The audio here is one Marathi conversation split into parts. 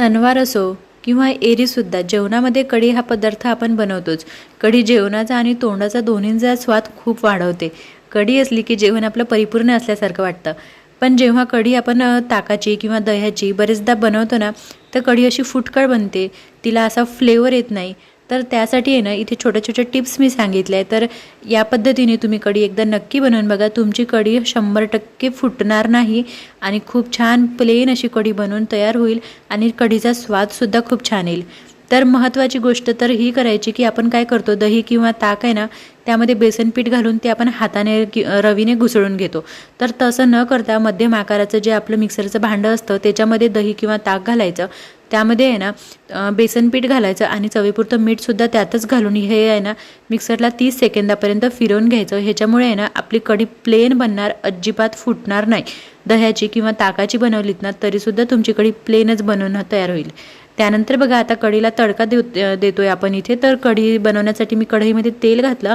सणवार असो किंवा एरीसुद्धा जेवणामध्ये कढी हा पदार्थ आपण बनवतोच. कढी जेवणाचा आणि तोंडाचा दोन्हींचा स्वाद खूप वाढवते. कढी असली की जेवण आपलं परिपूर्ण असल्यासारखं वाटतं. पण जेव्हा कढी आपण ताकाची किंवा दह्याची बरेचदा बनवतो ना तर कढी अशी फुटकळ बनते. तिला असा फ्लेवर येत नाही. तर त्यासाठी आहे ना इथे छोट्या छोट्या टिप्स मी सांगितल्या आहे तर या पद्धतीने तुम्ही कढी एकदा नक्की बनवून बघा. तुमची कढी शंभर टक्के फुटणार नाही आणि खूप छान प्लेन अशी कढी बनवून तयार होईल आणि कढीचा स्वादसुद्धा खूप छान येईल. तर महत्त्वाची गोष्ट तर ही करायची की आपण काय करतो दही किंवा ताक आहे ना त्यामध्ये बेसन पीठ घालून ते आपण हाताने कि- रवीने घुसळून घेतो. तर तसं न करता मध्यम आकाराचं जे आपलं मिक्सरचं भांडं असतं त्याच्यामध्ये दही किंवा ताक घालायचं. त्यामध्ये आहे ना बेसन पीठ घालायचं आणि चवीपुरतं मीठसुद्धा त्यातच घालून हे आहे ना मिक्सरला तीस सेकंदापर्यंत फिरवून घ्यायचं. ह्याच्यामुळे आहे ना आपली कढी प्लेन बनणार अजिबात फुटणार नाही. दह्याची किंवा ताकाची बनवलीत ना तरीसुद्धा तुमची कढी प्लेनच बनवून तयार होईल. त्यानंतर बघा आता कढीला तडका देऊ देतोय आपण इथे. तर कढी बनवण्यासाठी मी कढईमध्ये तेल घातलं.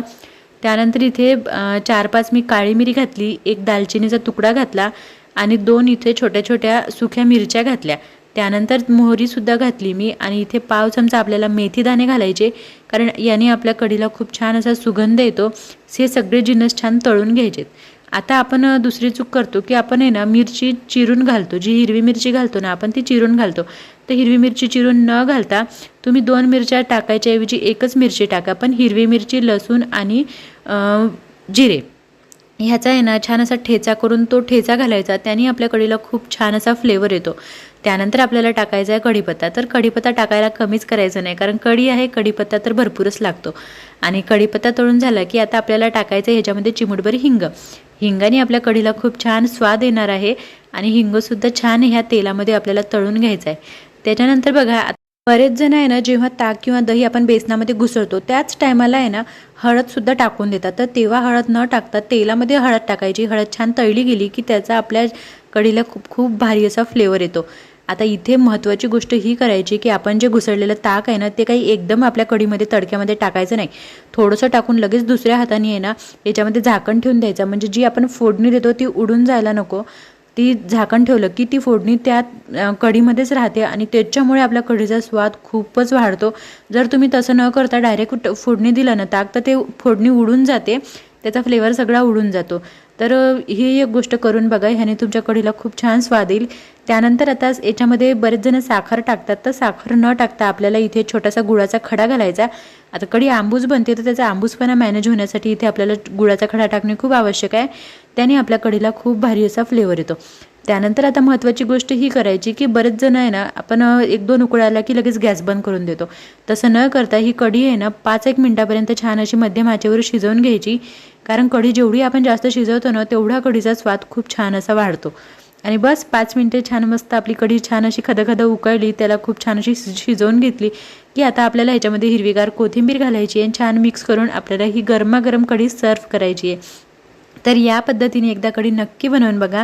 त्यानंतर इथे चार पाच मी काळी मिरी घातली एक दालचिनीचा तुकडा घातला आणि दोन इथे छोट्या छोट्या सुक्या मिरच्या घातल्या. त्यानंतर मोहरीसुद्धा घातली मी आणि इथे पाव चमचा आपल्याला मेथी दाणे घालायचे कारण याने आपल्या कढीला खूप छान असा सुगंध येतो हे सगळे जिन्नस छान तळून घ्यायचेत. आता आपण दुसरी चूक करतो की आपण आहे ना मिरची चिरून घालतो जी हिरवी मिरची घालतो ना आपण ती चिरून घालतो. तर हिरवी मिरची चिरून न घालता तुम्ही दोन मिरच्या टाकायच्या ऐवजी एकच मिरची टाका पण हिरवी मिरची लसूण आणि जिरे. ह्याचा आहे ना छान असा ठेचा करून तो ठेचा घालायचा. त्याने आपल्या कढीला खूप छान असा फ्लेवर येतो. त्यानंतर आपल्याला टाकायचा आहे कढीपत्ता. तर कढीपत्ता टाकायला कमीच करायचं नाही कारण कढी आहे कढीपत्ता तर भरपूरच लागतो. आणि कढीपत्ता तळून झाला की आता आपल्याला टाकायचं आहे ह्याच्यामध्ये चिमुटभर हिंग. हिंगाने आपल्या कढीला खूप छान स्वाद येणार आहे आणि हिंगसुद्धा छान ह्या तेलामध्ये आपल्याला तळून घ्यायचा आहे. त्याच्यानंतर बघा आता बरेच जण आहे ना जेव्हा ताक किंवा दही आपण बेसनामध्ये घुसळतो त्याच टायमाला आहे ना हळदसुद्धा टाकून देतात. तर तेव्हा हळद न टाकता तेलामध्ये हळद टाकायची. हळद छान तळली गेली की त्याचा आपल्या कढीला खूप खूप भारी असा फ्लेवर येतो. आता इथे महत्त्वाची गोष्ट ही करायची की आपण जे घुसळलेलं ताक आहे ना ते काही एकदम आपल्या कढीमध्ये तडक्यामध्ये टाकायचं नाही. थोडंसं टाकून लगेच दुसऱ्या हाताने आहे ना याच्यामध्ये झाकण ठेवून द्यायचं. म्हणजे जी आपण फोडणी देतो ती उडून जायला नको. ती झाकण ठेवलं की ती फोडणी त्या कढीमध्येच राहते आणि त्याच्यामुळे आपल्या कढीचा स्वाद खूपच वाढतो. जर तुम्ही तसं न करता डायरेक्ट फोडणी दिलं ना ताक तर ते फोडणी उडून जाते. त्याचा फ्लेवर सगळा उडून जातो. तर ही एक गोष्ट करून बघा ह्याने तुमच्या कढीला खूप छान स्वाद येईल. त्यानंतर आता याच्यामध्ये बरेच जण साखर टाकतात. तर साखर न टाकता आपल्याला इथे छोटासा गुळाचा खडा घालायचा. आता कढी आंबूस बनते तर त्याचा आंबूसपणा मॅनेज होण्यासाठी इथे आपल्याला गुळाचा खडा टाकणे खूप आवश्यक आहे. त्याने आपल्या कढीला खूप भारी असा फ्लेवर येतो. त्यानंतर आता महत्त्वाची गोष्ट ही करायची की बरेच जण आहे ना आपण एक दोन उकळायला आला की लगेच गॅस बंद करून देतो. तसं न करता ही कढी आहे ना पाच एक मिनटापर्यंत छान अशी मध्यम आचेवर शिजवून घ्यायची. कारण कढी जेवढी आपण जास्त शिजवतो ना तेवढा कढीचा स्वाद खूप छान असा वाढतो. आणि बस पाच मिनटे छान मस्त आपली कढी छान अशी खदखद उकळली त्याला खूप छान अशी शिजवून घेतली की आता आपल्याला ह्याच्यामध्ये हिरवीगार कोथिंबीर घालायची आहे आणि छान मिक्स करून आपल्याला ही गरमागरम कढी सर्व करायची आहे. तर या पद्धतीने एकदा कढी नक्की बनवून बघा.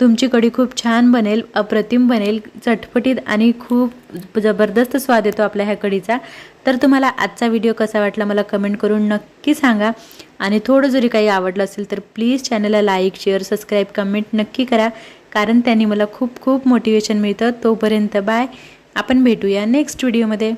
तुमची कढी खूप छान बनेल अप्रतिम बनेल चटपटीत आणि खूप जबरदस्त स्वाद येतो आपल्या ह्या कढीचा. तर तुम्हाला आजचा व्हिडिओ कसा वाटला मला कमेंट करून नक्की सांगा. आणि थोडं जरी काही आवडलं असेल तर प्लीज चॅनलला लाईक शेअर सबस्क्राईब कमेंट नक्की करा. कारण त्यांनी मला खूप खूप मोटिवेशन मिळतं. तोपर्यंत बाय. आपण भेटूया नेक्स्ट व्हिडिओमध्ये.